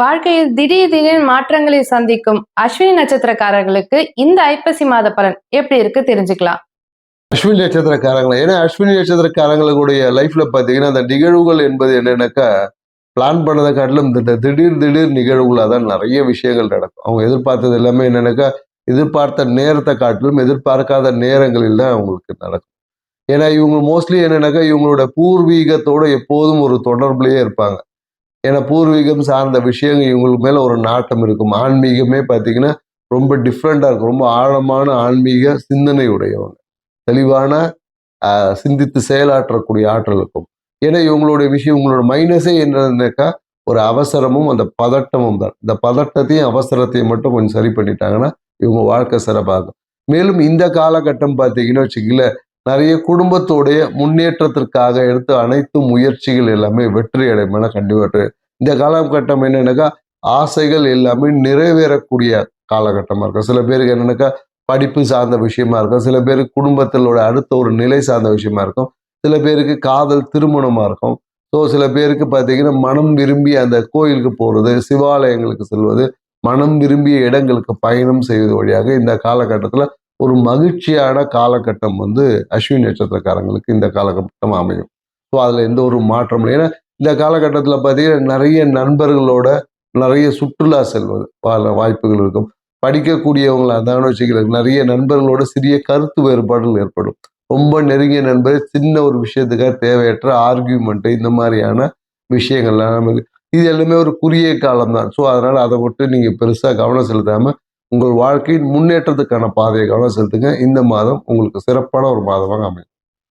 வாழ்க்கையில் திடீர் திடீர் மாற்றங்களை சந்திக்கும் அஸ்வினி நட்சத்திரக்காரர்களுக்கு இந்த ஐப்பசி மாத பலன் எப்படி இருக்கு தெரிஞ்சுக்கலாம். அஸ்வினி நட்சத்திரக்காரங்களை ஏன்னா அஸ்வினி நட்சத்திரக்காரங்களுடைய லைஃப்ல பாத்தீங்கன்னா அந்த நிகழ்வுகள் என்பது என்னன்னாக்கா பிளான் பண்ணதை காட்டிலும் இந்த திடீர் திடீர் நிகழ்வுகளாக தான் நிறைய விஷயங்கள் நடக்கும். அவங்க எதிர்பார்த்தது எல்லாமே என்னன்னாக்கா எதிர்பார்த்த நேரத்தை காட்டிலும் எதிர்பார்க்காத நேரங்களில் தான் அவங்களுக்கு நடக்கும். ஏன்னா இவங்க மோஸ்ட்லி என்னன்னாக்கா இவங்களோட பூர்வீகத்தோட எப்போதும் ஒரு தொடர்புலேயே இருப்பாங்க. ஏன்னா பூர்வீகம் சார்ந்த விஷயங்கள் இவங்களுக்கு மேல ஒரு நாட்டம் இருக்கும். ஆன்மீகமே பார்த்தீங்கன்னா ரொம்ப டிஃப்ரெண்ட்டாக இருக்கும். ரொம்ப ஆழமான ஆன்மீக சிந்தனை உடையவங்க தெளிவான ஆஹ், சிந்தித்து செயலாற்றக்கூடிய ஆற்றல் இருக்கும். ஏன்னா இவங்களுடைய விஷயம் இவங்களோட மைனஸே என்னன்னாக்கா ஒரு அவசரமும் அந்த பதட்டமும் தான். இந்த பதட்டத்தையும் அவசரத்தையும் மட்டும் கொஞ்சம் சரி பண்ணிட்டாங்கன்னா இவங்க வாழ்க்கை சிறப்பாகும். மேலும் இந்த காலகட்டம் பார்த்தீங்கன்னா வச்சுக்கல நிறைய குடும்பத்தோடைய முன்னேற்றத்திற்காக எடுத்த அனைத்து முயற்சிகள் எல்லாமே வெற்றி அடைமான கண்டிப்பாக இந்த காலகட்டம் என்னென்னாக்கா? ஆசைகள் எல்லாமே நிறைவேறக்கூடிய காலகட்டமாக இருக்கும். சில பேருக்கு என்னென்னாக்கா? படிப்பு சார்ந்த விஷயமா இருக்கும். சில பேருக்கு குடும்பத்திலோட அடுத்த ஒரு நிலை சார்ந்த விஷயமா இருக்கும். சில பேருக்கு காதல் திருமணமாக இருக்கும். ஸோ சில பேருக்கு பார்த்தீங்கன்னா மனம் விரும்பி அந்த கோயிலுக்கு போகிறது சிவாலயங்களுக்கு செல்வது மனம் விரும்பிய இடங்களுக்கு பயணம் செய்வது வழியாக இந்த காலகட்டத்தில் ஒரு மகிழ்ச்சியான காலகட்டம் வந்து அஸ்வினி நட்சத்திரக்காரங்களுக்கு இந்த காலகட்டம் அமையும். ஸோ அதில் எந்த ஒரு மாற்றமும் இல்லை. ஏன்னா இந்த காலகட்டத்தில் பார்த்தீங்கன்னா நிறைய நண்பர்களோட நிறைய சுற்றுலா செல்வது பல வாய்ப்புகள் இருக்கும். படிக்கக்கூடியவங்களா தான் வச்சுக்கிறேன் நிறைய நண்பர்களோட சிறிய கருத்து வேறுபாடுகள் ஏற்படும். ரொம்ப நெருங்கிய நண்பர் சின்ன ஒரு விஷயத்துக்காக தேவையற்ற ஆர்கியூமெண்ட்டு இந்த மாதிரியான விஷயங்கள்லாம் நமக்கு இது எல்லாமே ஒரு குறுகிய காலம் தான் ஸோ அதனால் அதை மட்டும் நீங்கள் பெருசாக கவனம் செலுத்தாமல் உங்கள் வாழ்க்கையின் முன்னேற்றத்துக்கான பாதையை கவனம் செலுத்துங்க. இந்த மாதம் உங்களுக்கு சிறப்பான ஒரு மாதமாக அமையும்.